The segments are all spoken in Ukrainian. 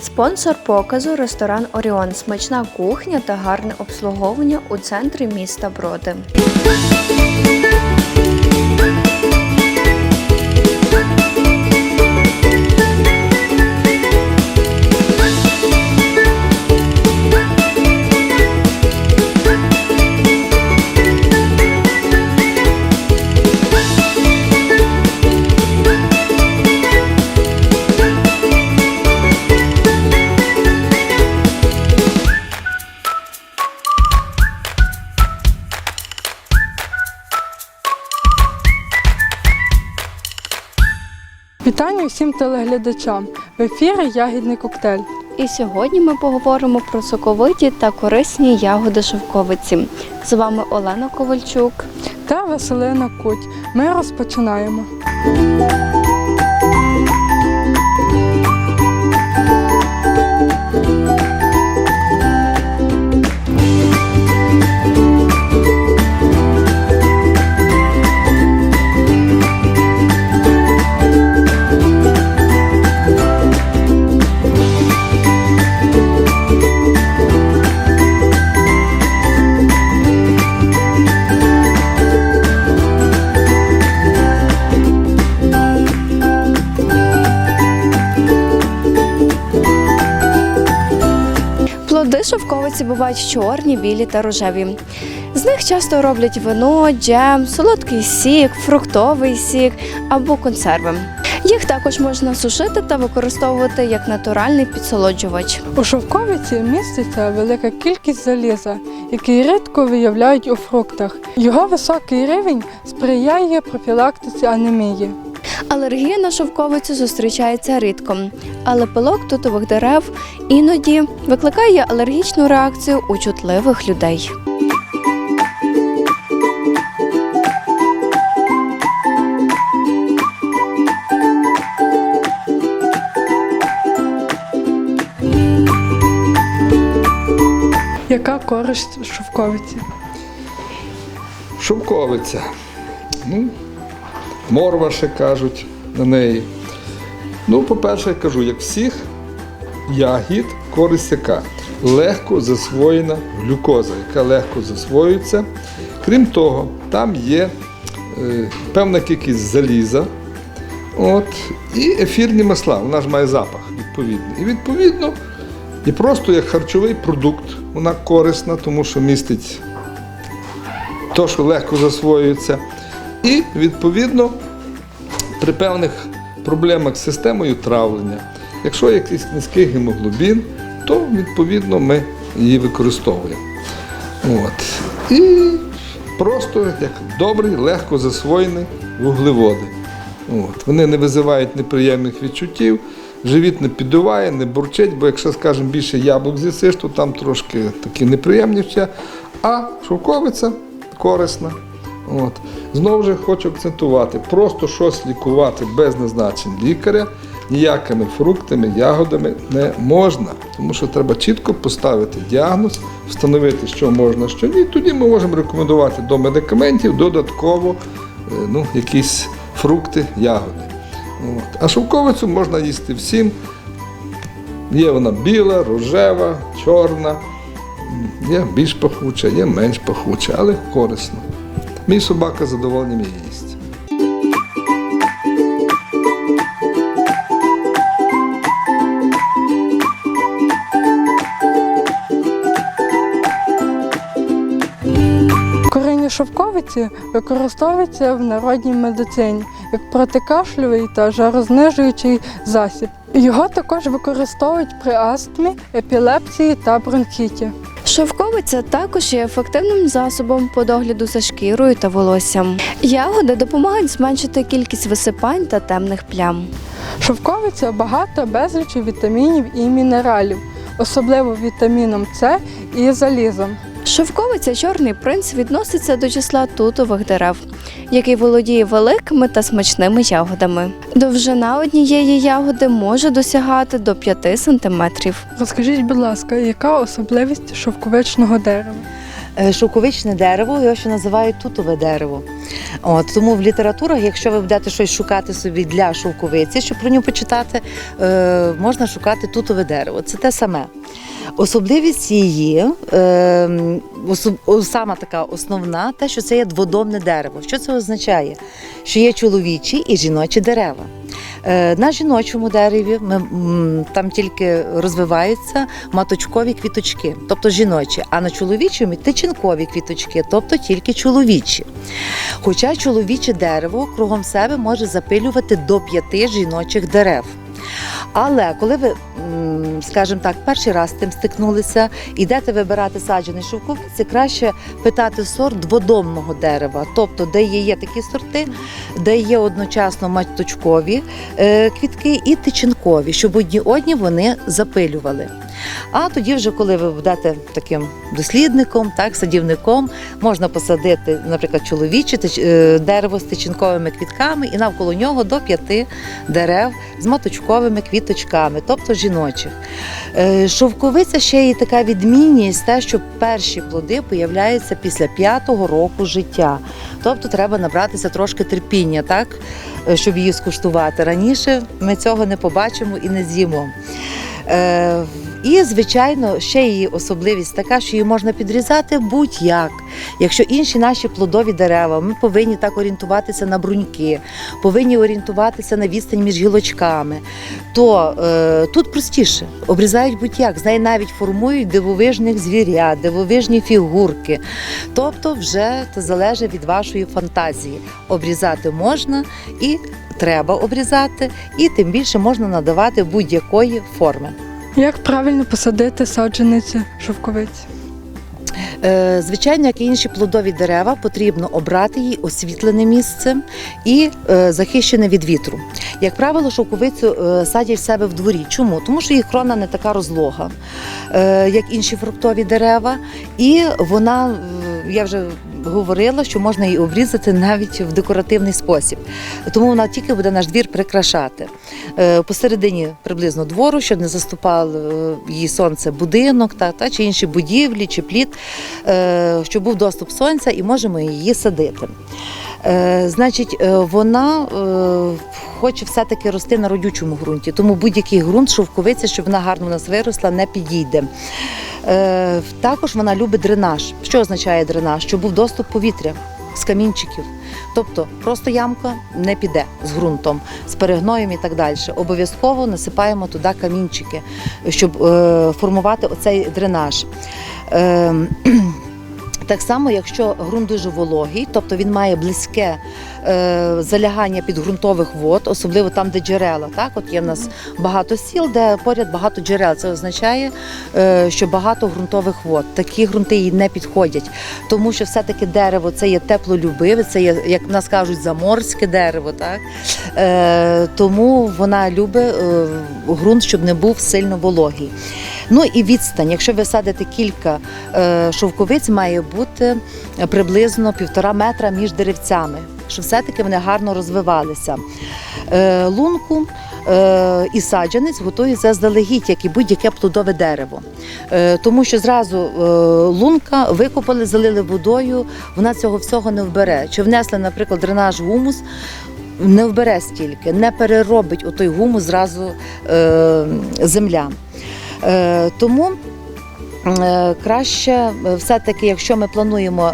Спонсор показу ресторан Оріон. Смачна кухня та гарне обслуговування у центрі міста Броди. Вітання всім телеглядачам. В ефірі ягідний коктейль. І сьогодні ми поговоримо про соковиті та корисні ягоди шовковиці. З вами Олена Ковальчук. Та Василина Куть. Ми розпочинаємо. Бувають чорні, білі та рожеві. З них часто роблять вино, джем, солодкий сік, фруктовий сік або консерви. Їх також можна сушити та використовувати як натуральний підсолоджувач. У шовковиці міститься велика кількість заліза, який рідко виявляють у фруктах. Його високий рівень сприяє профілактиці анемії. Алергія на шовковицю зустрічається рідко, але пилок тутових дерев іноді викликає алергічну реакцію у чутливих людей. Яка користь шовковиці? Шовковиця. Ну, морва ще кажуть на неї. Ну, по-перше, я кажу, як всіх ягід, користь яка? Легко засвоєна глюкоза, яка легко засвоюється. Крім того, там є е, певна кількість заліза. От, і ефірні масла, вона ж має запах відповідний. І відповідно, і просто як харчовий продукт вона корисна, тому що містить то, що легко засвоюється. І, відповідно, при певних проблемах з системою травлення, якщо якийсь низький гемоглобін, то відповідно ми її використовуємо. От. І просто як добрий, легко засвоєний вуглеводи. От. Вони не визивають неприємних відчуттів, живіт не піддуває, не бурчить, бо якщо, скажімо, більше яблук з'їсиш, то там трошки такі неприємні. А шовковиця корисна. От. Знову ж хочу акцентувати, просто щось лікувати без назначень лікаря ніякими фруктами, ягодами не можна. Тому що треба чітко поставити діагноз, встановити, що можна, що ні. Тоді ми можемо рекомендувати до медикаментів додатково е, ну, якісь фрукти, ягоди. От. А шовковицю можна їсти всім. Є вона біла, рожева, чорна, є більш пахуча, є менш пахуча, але корисна. Мій собака задоволенням її їсть. Коріння шовковиці використовується в народній медицині як протикашлювий та жарознижуючий засіб. Його також використовують при астмі, епілепсії та бронхіті. Шовковиця також є ефективним засобом по догляду за шкірою та волоссям. Ягоди допомагають зменшити кількість висипань та темних плям. Шовковиця багато безлічі вітамінів і мінералів, особливо вітаміном С і залізом. Шовковиця чорний принц відноситься до числа тутових дерев, який володіє великими та смачними ягодами. Довжина однієї ягоди може досягати до 5 сантиметрів. Розкажіть, будь ласка, яка особливість шовковичного дерева? Е, Шовковичне дерево, його ще називають тутове дерево. От, тому в літературах, якщо ви будете щось шукати собі для шовковиці, щоб про нього почитати, е, можна шукати тутове дерево. Це те саме. Особливість її, е, сама така основна, те, що це є дводомне дерево. Що це означає? Що є чоловічі і жіночі дерева. Е, На жіночому дереві ми, там тільки розвиваються маточкові квіточки, тобто жіночі, а на чоловічому тичинкові квіточки, тобто тільки чоловічі. Хоча чоловіче дерево кругом себе може запилювати до п'яти жіночих дерев. Але коли ви, скажімо так, перший раз з тим стикнулися, йдете вибирати саджений шовковиці, краще питати сорт дводомного дерева, тобто де є, є такі сорти, де є одночасно маточкові е, квітки і тичинкові, щоб одні одні вони запилювали. А тоді, вже коли ви будете таким дослідником, так, садівником, можна посадити, наприклад, чоловіче е, дерево з тичинковими квітками і навколо нього до п'яти дерев з маточковими квіточками, тобто жіночих. Е, Шовковиця ще є така відмінність, те, що перші плоди появляються після п'ятого року життя. Тобто треба набратися трошки терпіння, так, е, щоб її скуштувати. Раніше ми цього не побачимо і не з'їмо. І, звичайно, ще її особливість така, що її можна підрізати будь-як. Якщо інші наші плодові дерева, ми повинні так орієнтуватися на бруньки, повинні орієнтуватися на відстань між гілочками, то е, тут простіше обрізають будь-як, з неї навіть формують дивовижних звірят, дивовижні фігурки. Тобто, вже це залежить від вашої фантазії. Обрізати можна і треба обрізати, і тим більше можна надавати будь-якої форми. Як правильно посадити саджаниці шовковиці? Е, Звичайно, як і інші плодові дерева, потрібно обрати їй освітлене місце і е, захищене від вітру. Як правило, шовковицю е, садять в себе в дворі. Чому? Тому що їх крона не така розлога, як інші фруктові дерева, і вона, я вже говорила, що можна її обрізати навіть в декоративний спосіб. Тому вона тільки буде наш двір прикрашати. Е, Посередині приблизно двору, щоб не заступало е, її сонце будинок та, та чи інші будівлі, чи плід, е, щоб був доступ сонця і можемо її садити. Е, Значить, е, вона е, хоче все-таки рости на родючому ґрунті, тому будь-який ґрунт, шовковиця, щоб вона гарно у нас виросла, не підійде. Також вона любить дренаж. Що означає дренаж? Щоб був доступ повітря з камінчиків. Тобто просто ямка не піде з ґрунтом, з перегноєм і так далі. Обов'язково насипаємо туди камінчики, щоб формувати оцей дренаж. Так само, якщо ґрунт дуже вологий, тобто він має близьке е, залягання підґрунтових вод, особливо там, де джерела. Так, от є в нас багато сіл, де поряд багато джерел. Це означає, е, що багато ґрунтових вод. Такі ґрунти їй не підходять, тому що все-таки дерево це є теплолюбиве, це є, як нас кажуть, заморське дерево. Так? Е, тому вона любить е, ґрунт, щоб не був сильно вологий. Ну і відстань. Якщо ви садите кілька е, шовковиць, має бути приблизно півтора метра між деревцями, щоб все-таки вони гарно розвивалися. Е, лунку е, і саджанець готують заздалегідь, як і будь-яке плодове дерево. Е, тому що зразу е, лунка викопали, залили водою, вона цього всього не вбере. Чи внесли, наприклад, дренаж гумус, не вбере стільки, не переробить отой гумус зразу е, земля. Е, тому е, краще е, все-таки, якщо ми плануємо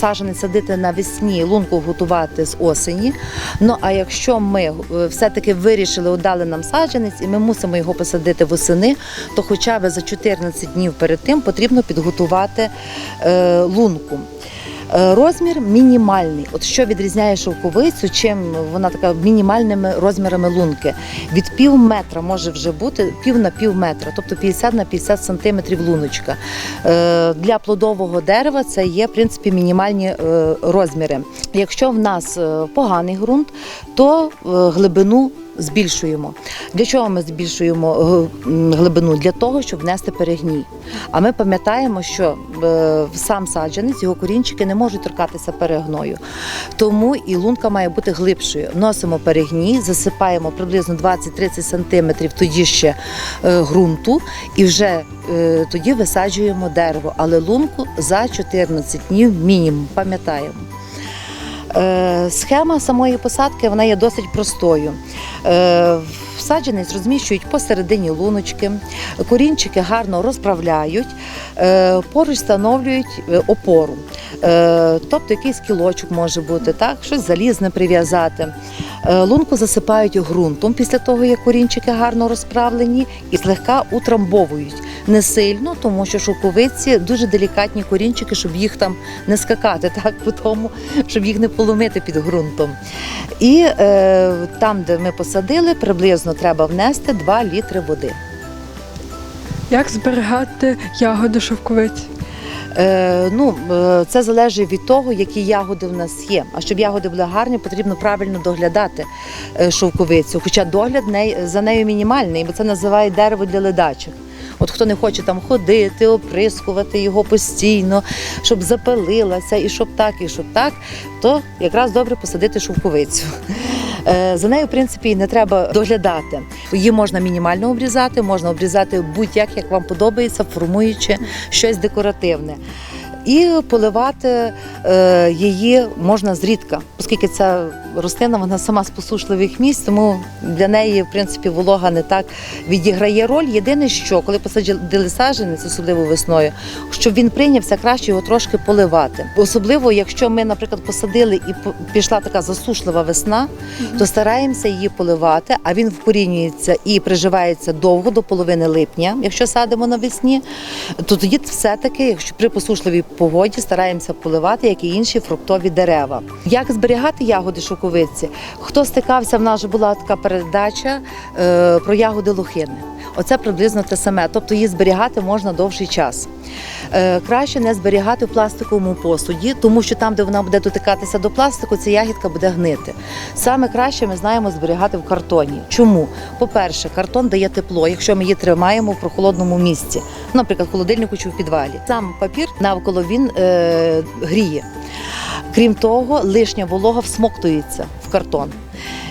саджани садити навесні, лунку готувати з осені. Ну а якщо ми все-таки вирішили, отдали нам саджанець, і ми мусимо його посадити восени, то хоча б за 14 днів перед тим потрібно підготувати лунку. Е, Розмір мінімальний. От що відрізняє шовковицю, чим вона така мінімальними розмірами лунки. Від пів метра може вже бути пів на пів метра, тобто 50 на 50 сантиметрів луночка. Е, Для плодового дерева це є в принципі мінімальні е, розміри. Якщо в нас поганий ґрунт, то глибину збільшуємо. Для чого ми збільшуємо е, глибину? Для того, щоб внести перегній. А ми пам'ятаємо, що е, сам саджанець, його корінчики не можуть торкатися перегною. Тому і лунка має бути глибшою. Носимо перегній, засипаємо приблизно 20-30 см тоді ще е, ґрунту, і вже тоді висаджуємо дерево. Але лунку за 14 днів мінімум, пам'ятаємо. Е, Схема самої посадки вона є досить простою. Саджанець розміщують посередині луночки, корінчики гарно розправляють, е, поруч встановлюють е, опору. Е, Тобто якийсь кілочок може бути, так? щось залізне прив'язати. Лунку засипають ґрунтом після того, як корінчики гарно розправлені і злегка утрамбовують. Не сильно, тому що шовковиці дуже делікатні корінчики, щоб їх там не скакати, так по тому, щоб їх не поломити під ґрунтом. І е, там, де ми посадили, приблизно треба внести 2 літри води. Як зберігати ягоди шовковиці? Е, ну, е, це залежить від того, які ягоди в нас є. А щоб ягоди були гарні, потрібно правильно доглядати е, шовковицю. Хоча догляд за нею мінімальний, бо це називають дерево для ледачих. От хто не хоче там ходити, оприскувати його постійно, щоб запилилася, і щоб так, і щоб так, то якраз добре посадити шовковицю. Е, За нею, в принципі, і не треба доглядати. Її можна мінімально обрізати, можна обрізати будь-як, як вам подобається, формуючи щось декоративне. І поливати е, її можна зрідка, оскільки ця рослина вона сама з посушливих місць, тому для неї, в принципі, волога не так відіграє роль. Єдине, що коли посадили саджанець, особливо весною, щоб він прийнявся, краще його трошки поливати. Особливо, якщо ми, наприклад, посадили і пішла така засушлива весна, то стараємося її поливати, а він вкорінюється і приживається довго до половини липня, якщо садимо навесні, то тоді все-таки, якщо при посушливій погоді стараємося поливати, як і інші фруктові дерева. Як зберігати ягоди шоковиці? Хто стикався, в нас була така передача е, про ягоди лохини. Оце приблизно те саме, тобто її зберігати можна довший час. Е, краще не зберігати в пластиковому посуді, тому що там, де вона буде дотикатися до пластику, ця ягідка буде гнити. Саме краще ми знаємо зберігати в картоні. Чому? По-перше, картон дає тепло, якщо ми її тримаємо в прохолодному місці, наприклад, в холодильнику чи в підвалі. Сам папір навколо він е, гріє. Крім того, лишня волога всмоктується в картон.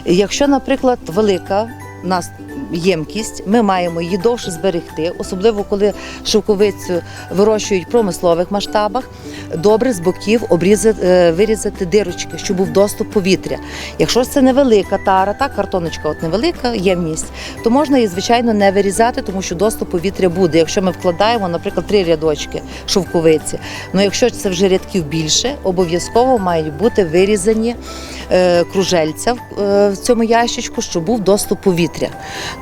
Якщо, наприклад, велика нас ємкість, ми маємо її довше зберегти, особливо коли шовковицю вирощують в промислових масштабах. Добре з боків обрізати, е, вирізати дирочки, щоб був доступ повітря. Якщо це невелика тара, та картоночка, от невелика ємність, то можна її звичайно не вирізати, тому що доступ повітря буде. Якщо ми вкладаємо, наприклад, три рядочки шовковиці. Ну якщо це вже рядків більше, обов'язково мають бути вирізані е, кружельця е, в цьому ящичку, щоб був доступ повітря.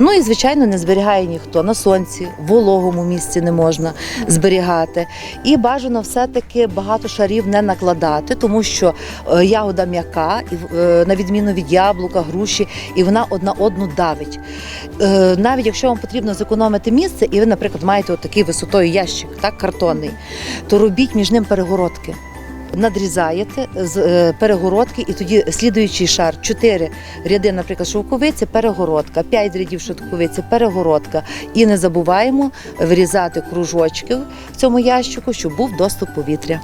Ну і звичайно не зберігає ніхто на сонці, в вологому місці не можна зберігати. І бажано все-таки багато шарів не накладати, тому що е, ягода м'яка, і, е, на відміну від яблука, груші, і вона одна одну давить. Е, Навіть якщо вам потрібно зекономити місце, і ви, наприклад, маєте отакий висотою ящик, так, картонний, то робіть між ним перегородки. Надрізаєте з е, перегородки, і тоді слідуючий шар, чотири ряди, наприклад, шовковиці, перегородка, п'ять рядів шовковиці, перегородка. І не забуваємо вирізати кружочки в цьому ящику, щоб був доступ повітря.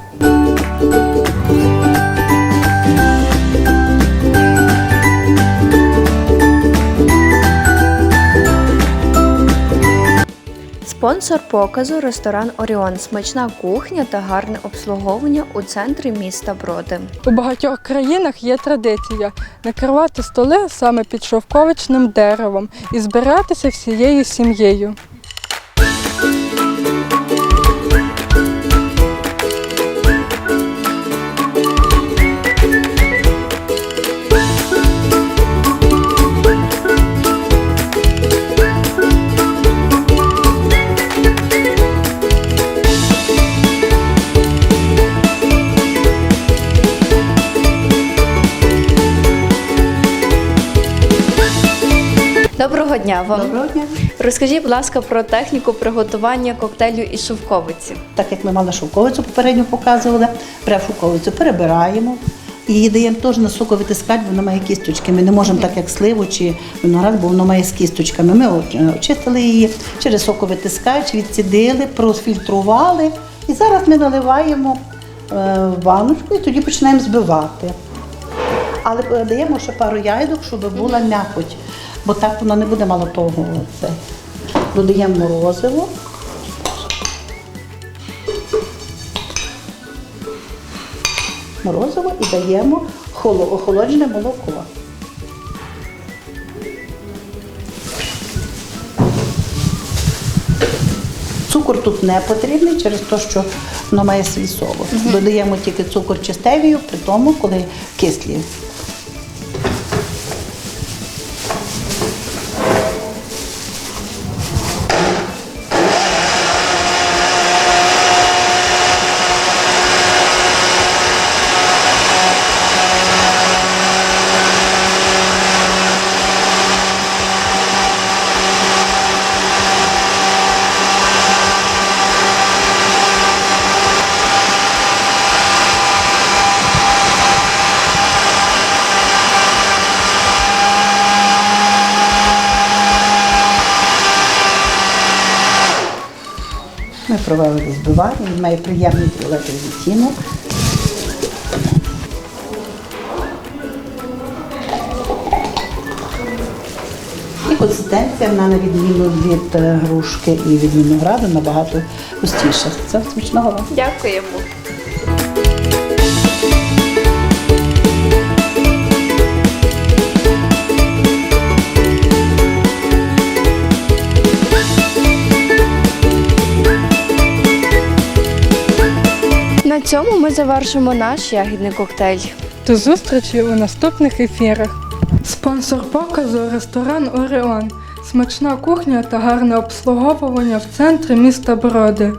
Спонсор показу ресторан Оріон. Смачна кухня та гарне обслуговування у центрі міста Броди. У багатьох країнах є традиція накривати столи саме під шовковичним деревом і збиратися всією сім'єю. Дня вам. Доброго дня. Розкажіть, будь ласка, про техніку приготування коктейлю із шовковиці. Так як ми мали шовковицю попередньо показували, беремо шовковицю перебираємо, І її даємо теж на соковитискач, воно має кісточки. Ми не можемо так, як сливу чи виноград, бо воно має з кісточками. Ми очистили її через соковитискач, відцідили, профільтрували. І зараз ми наливаємо е, в баночку і тоді починаємо збивати. Але е, даємо ще пару яйдок, щоб була м'якоть, бо так воно не буде мало того. Це. Додаємо морозиво. Морозиво і даємо холо- охолоджене молоко. Цукор тут не потрібний через те, що воно має свій солод. Додаємо тільки цукор чи стевію при тому, коли кислі. Провели збивання, він має приємний фіолетовий відтінок. І консистенція вона на відміну від е, грушки і від винограду набагато густіша. Це смачного вам. Дякуємо. Цьому ми завершимо наш ягідний коктейль. До зустрічі у наступних ефірах. Спонсор показу ресторан Оріон. Смачна кухня та гарне обслуговування в центрі міста Броди.